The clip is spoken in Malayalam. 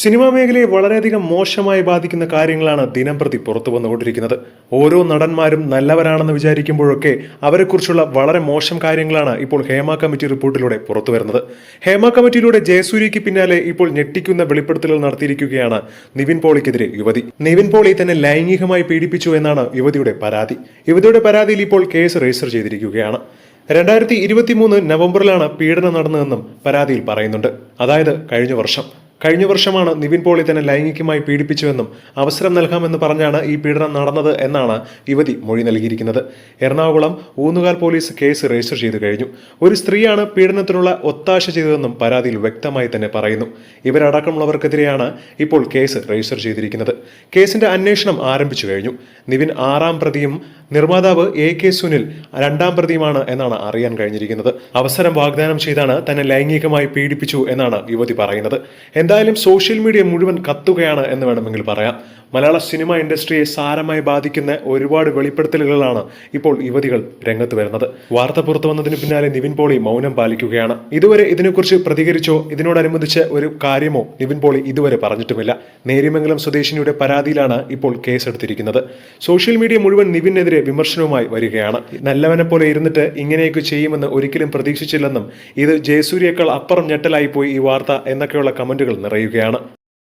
സിനിമാ മേഖലയെ വളരെയധികം മോശമായി ബാധിക്കുന്ന കാര്യങ്ങളാണ് ദിനം പ്രതി പുറത്തു വന്നുകൊണ്ടിരിക്കുന്നത്. ഓരോ നടന്മാരും നല്ലവരാണെന്ന് വിചാരിക്കുമ്പോഴൊക്കെ അവരെക്കുറിച്ചുള്ള വളരെ മോശം കാര്യങ്ങളാണ് ഇപ്പോൾ ഹേമ കമ്മിറ്റി റിപ്പോർട്ടിലൂടെ പുറത്തു വരുന്നത്. ഹേമ കമ്മിറ്റിയിലൂടെ ജയസൂര്യയ്ക്ക് പിന്നാലെ ഇപ്പോൾ ഞെട്ടിക്കുന്ന വെളിപ്പെടുത്തലുകൾ നടത്തിയിരിക്കുകയാണ് നിവിൻ പോളിക്കെതിരെ യുവതി. നിവിൻ പോളി തന്നെ ലൈംഗികമായി പീഡിപ്പിച്ചു എന്നാണ് യുവതിയുടെ പരാതി. യുവതിയുടെ പരാതിയിൽ ഇപ്പോൾ കേസ് രജിസ്റ്റർ ചെയ്തിരിക്കുകയാണ്. രണ്ടായിരത്തി ഇരുപത്തി മൂന്ന് നവംബറിലാണ് പീഡനം നടന്നതെന്നും പരാതിയിൽ പറയുന്നുണ്ട്. അതായത് കഴിഞ്ഞ വർഷം. കഴിഞ്ഞ വർഷമാണ് നിവിൻ പോളി തന്നെ ലൈംഗികമായി പീഡിപ്പിച്ചുവെന്നും അവസരം നൽകാമെന്ന് പറഞ്ഞാണ് ഈ പീഡനം നടന്നത് എന്നാണ് യുവതി മൊഴി നൽകിയിരിക്കുന്നത്. Ernakulam Oonnukal police case register ചെയ്തു കഴിഞ്ഞു. ഒരു സ്ത്രീയാണ് പീഡനത്തിനുള്ള ഒത്താശ ചെയ്തതെന്നും പരാതിയിൽ വ്യക്തമായി തന്നെ പറയുന്നു. ഇവരടക്കമുള്ളവർക്കെതിരെയാണ് ഇപ്പോൾ കേസ് രജിസ്റ്റർ ചെയ്തിരിക്കുന്നത്. കേസിന്റെ അന്വേഷണം ആരംഭിച്ചു കഴിഞ്ഞു. നിവിൻ ആറാം പ്രതിയും നിർമ്മാതാവ് എ കെ സുനിൽ രണ്ടാം പ്രതിയുമാണ് എന്നാണ് അറിയാൻ കഴിഞ്ഞിരിക്കുന്നത്. അവസരം വാഗ്ദാനം ചെയ്താണ് തന്നെ ലൈംഗികമായി പീഡിപ്പിച്ചു എന്നാണ് യുവതി പറയുന്നത്. എന്തായാലും സോഷ്യൽ മീഡിയ മുഴുവൻ കത്തുകയാണ് എന്ന് വേണമെങ്കിൽ പറയാം. മലയാള സിനിമ ഇൻഡസ്ട്രിയെ സാരമായി ബാധിക്കുന്ന ഒരുപാട് വെളിപ്പെടുത്തലുകളാണ് ഇപ്പോൾ യുവതികൾ രംഗത്ത് വരുന്നത്. വാർത്ത പുറത്തു വന്നതിന് പിന്നാലെ നിവിൻ പോളി മൗനം പാലിക്കുകയാണ്. ഇതുവരെ ഇതിനെക്കുറിച്ച് പ്രതികരിച്ചോ ഇതിനോടനുബന്ധിച്ച് ഒരു കാര്യമോ നിവിൻ പോളി ഇതുവരെ പറഞ്ഞിട്ടുമില്ല. നേര്യമംഗലം സ്വദേശിനിയുടെ പരാതിയിലാണ് ഇപ്പോൾ കേസെടുത്തിരിക്കുന്നത്. സോഷ്യൽ മീഡിയ മുഴുവൻ നിവിനെതിരെ വിമർശനവുമായി വരികയാണ്. നല്ലവനെ പോലെ ഇരുന്നിട്ട് ഇങ്ങനെയൊക്കെ ചെയ്യുമെന്ന് ഒരിക്കലും പ്രതീക്ഷിച്ചില്ലെന്നും ഇത് ജയസൂര്യയേക്കാൾ അപ്പുറം ഞെട്ടലായിപ്പോയി ഈ വാർത്ത എന്നൊക്കെയുള്ള കമന്റുകൾ നിറയുകയാണ്.